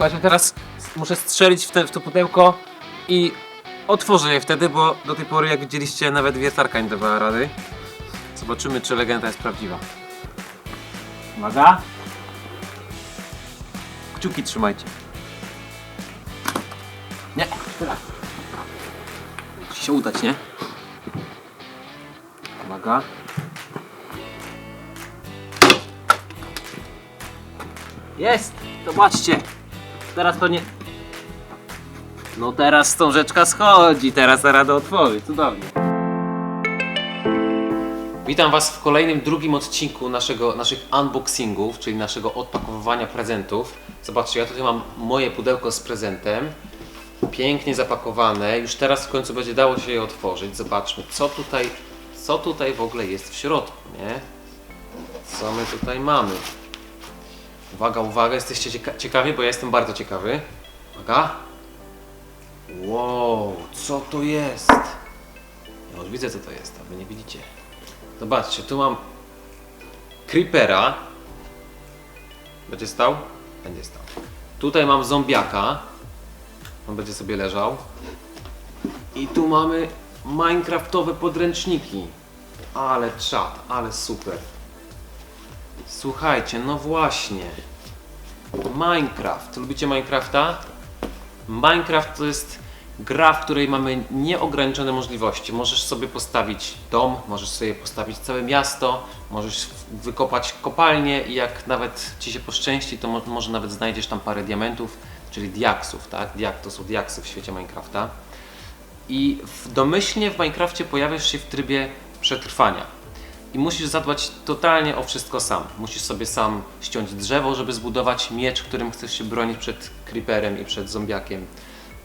Słuchajcie, teraz muszę strzelić w, te, w to pudełko i otworzę je wtedy, bo do tej pory, jak widzieliście, nawet wiertarka nie dawała rady. Zobaczymy, czy legenda jest prawdziwa. Uwaga! Kciuki trzymajcie. Nie, teraz. Musi się udać, nie? Uwaga. Jest! Zobaczcie! Teraz to nie... No teraz wstążeczka schodzi, teraz radę otworzyć, cudownie. Witam Was w kolejnym, drugim odcinku naszego, naszych unboxingów, czyli naszego odpakowywania prezentów. Zobaczcie, ja tutaj mam moje pudełko z prezentem. Pięknie zapakowane. Już teraz w końcu będzie dało się je otworzyć. Zobaczmy, co tutaj, co tutaj w ogóle jest w środku, nie? Co my tutaj mamy? Uwaga, uwaga, jesteście cieka- ciekawi, bo ja jestem bardzo ciekawy. Uwaga. Wow, co to jest? Ja już widzę, co to jest, a wy nie widzicie. Zobaczcie, tu mam Creepera. Będzie stał? Będzie stał. Tutaj mam zombiaka. On będzie sobie leżał. I tu mamy Minecraftowe podręczniki. Ale czad, ale super. Słuchajcie, no właśnie. Minecraft. Lubicie Minecrafta? Minecraft to jest gra, w której mamy nieograniczone możliwości. Możesz sobie postawić dom, możesz sobie postawić całe miasto, możesz wykopać kopalnię i jak nawet ci się poszczęści, to mo- może nawet znajdziesz tam parę diamentów, czyli diaksów, tak? Diak to są diaksy w świecie Minecrafta. I w domyślnie w Minecrafcie pojawiasz się w trybie przetrwania. I musisz zadbać totalnie o wszystko sam. Musisz sobie sam ściąć drzewo, żeby zbudować miecz, którym chcesz się bronić przed creeperem i przed zombiakiem.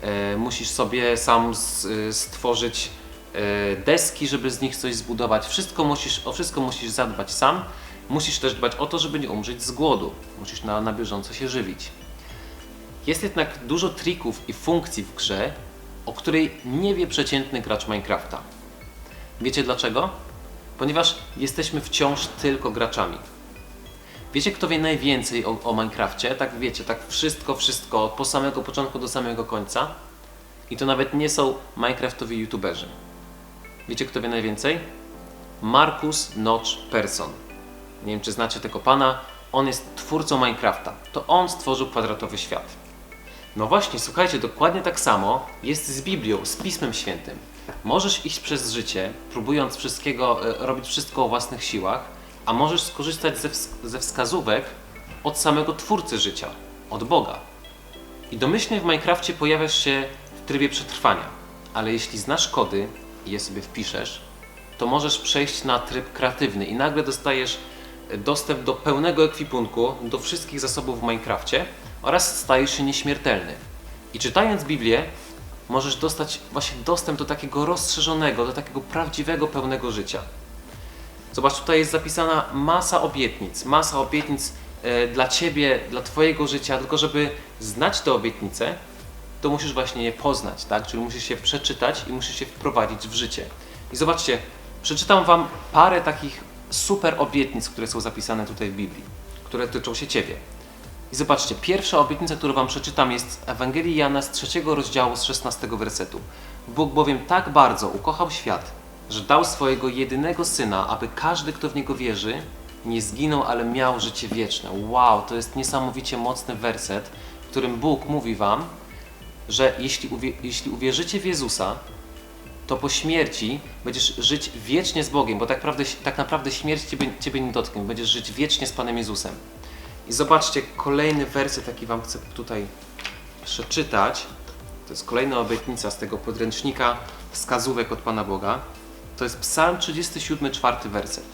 E, musisz sobie sam z, y, stworzyć e, deski, żeby z nich coś zbudować. Wszystko musisz, o wszystko musisz zadbać sam. Musisz też dbać o to, żeby nie umrzeć z głodu. Musisz na, na bieżąco się żywić. Jest jednak dużo trików i funkcji w grze, o której nie wie przeciętny gracz Minecrafta. Wiecie dlaczego? Ponieważ jesteśmy wciąż tylko graczami. Wiecie, kto wie najwięcej o, o Minecrafcie? Tak wiecie, tak wszystko, wszystko, od po samego początku do samego końca. I to nawet nie są Minecraftowi youtuberzy. Wiecie, kto wie najwięcej? Markus Notch Persson. Nie wiem, czy znacie tego pana. On jest twórcą Minecrafta. To on stworzył kwadratowy świat. No właśnie, słuchajcie, dokładnie tak samo jest z Biblią, z Pismem Świętym. Możesz iść przez życie, próbując wszystkiego, e, robić wszystko o własnych siłach, a możesz skorzystać ze, ws- ze wskazówek od samego Twórcy życia, od Boga. I domyślnie w Minecrafcie pojawiasz się w trybie przetrwania, ale jeśli znasz kody i je sobie wpiszesz, to możesz przejść na tryb kreatywny i nagle dostajesz dostęp do pełnego ekwipunku, do wszystkich zasobów w Minecrafcie oraz stajesz się nieśmiertelny. I czytając Biblię, możesz dostać właśnie dostęp do takiego rozszerzonego, do takiego prawdziwego, pełnego życia. Zobacz, tutaj jest zapisana masa obietnic, masa obietnic e, dla Ciebie, dla Twojego życia, tylko żeby znać te obietnice, to musisz właśnie je poznać, tak? Czyli musisz je przeczytać i musisz je wprowadzić w życie. I zobaczcie, przeczytam Wam parę takich super obietnic, które są zapisane tutaj w Biblii, które tyczą się Ciebie. I zobaczcie, pierwsza obietnica, którą Wam przeczytam jest z Ewangelii Jana z trzeciego rozdziału, z 16 wersetu. Bóg bowiem tak bardzo ukochał świat, że dał swojego jedynego Syna, aby każdy, kto w Niego wierzy, nie zginął, ale miał życie wieczne. Wow, to jest niesamowicie mocny werset, w którym Bóg mówi Wam, że jeśli, uwie, jeśli uwierzycie w Jezusa, to po śmierci będziesz żyć wiecznie z Bogiem, bo tak naprawdę, tak naprawdę śmierć ciebie, ciebie nie dotknie. Będziesz żyć wiecznie z Panem Jezusem. I zobaczcie, kolejny werset, jaki Wam chcę tutaj przeczytać. To jest kolejna obietnica z tego podręcznika wskazówek od Pana Boga. To jest Psalm 37, czwarty werset.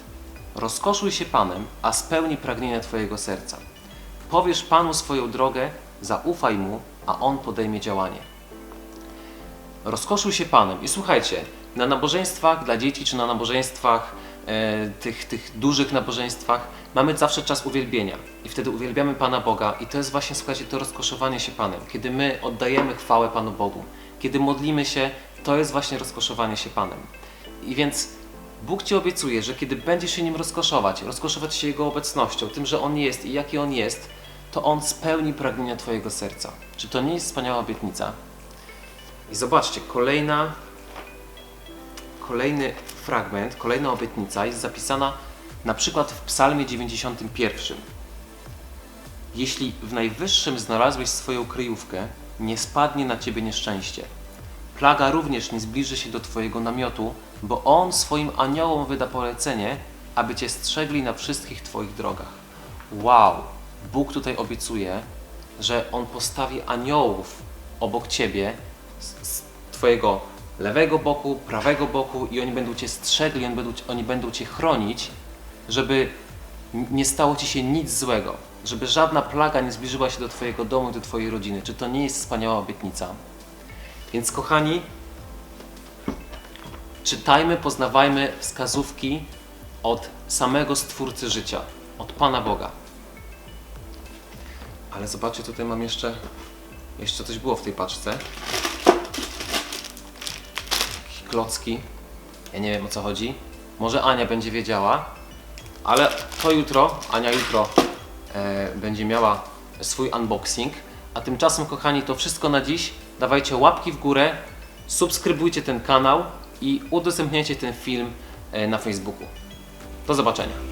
Rozkoszuj się Panem, a spełni pragnienia Twojego serca. Powiesz Panu swoją drogę, zaufaj Mu, a On podejmie działanie. Rozkoszuj się Panem. I słuchajcie, na nabożeństwach dla dzieci, czy na nabożeństwach, e, tych, tych dużych nabożeństwach, mamy zawsze czas uwielbienia. I wtedy uwielbiamy Pana Boga. I to jest właśnie, słuchajcie, to rozkoszowanie się Panem. Kiedy my oddajemy chwałę Panu Bogu. Kiedy modlimy się, to jest właśnie rozkoszowanie się Panem. I więc Bóg Ci obiecuje, że kiedy będziesz się Nim rozkoszować, rozkoszować się Jego obecnością, tym, że On jest i jaki On jest, to On spełni pragnienia Twojego serca. Czy to nie jest wspaniała obietnica? I zobaczcie, kolejna, kolejny fragment, kolejna obietnica jest zapisana na przykład w Psalmie 91. Jeśli w najwyższym znalazłeś swoją kryjówkę, nie spadnie na ciebie nieszczęście. Plaga również nie zbliży się do twojego namiotu, bo on swoim aniołom wyda polecenie, aby cię strzegli na wszystkich twoich drogach. Wow! Bóg tutaj obiecuje, że on postawi aniołów obok ciebie z, twojego lewego boku, prawego boku i oni będą cię strzegli, oni będą, oni będą cię chronić, żeby nie stało ci się nic złego, żeby żadna plaga nie zbliżyła się do twojego domu, do twojej rodziny. Czy to nie jest wspaniała obietnica? Więc kochani, czytajmy, poznawajmy wskazówki od samego Stwórcy życia, od Pana Boga. Ale zobaczcie, tutaj mam jeszcze, jeszcze coś było w tej paczce. Klocki. Ja nie wiem o co chodzi. Może Ania będzie wiedziała, ale to jutro, Ania jutro e, będzie miała swój unboxing. A tymczasem, kochani, to wszystko na dziś. Dawajcie łapki w górę, subskrybujcie ten kanał i udostępniajcie ten film e, na Facebooku. Do zobaczenia.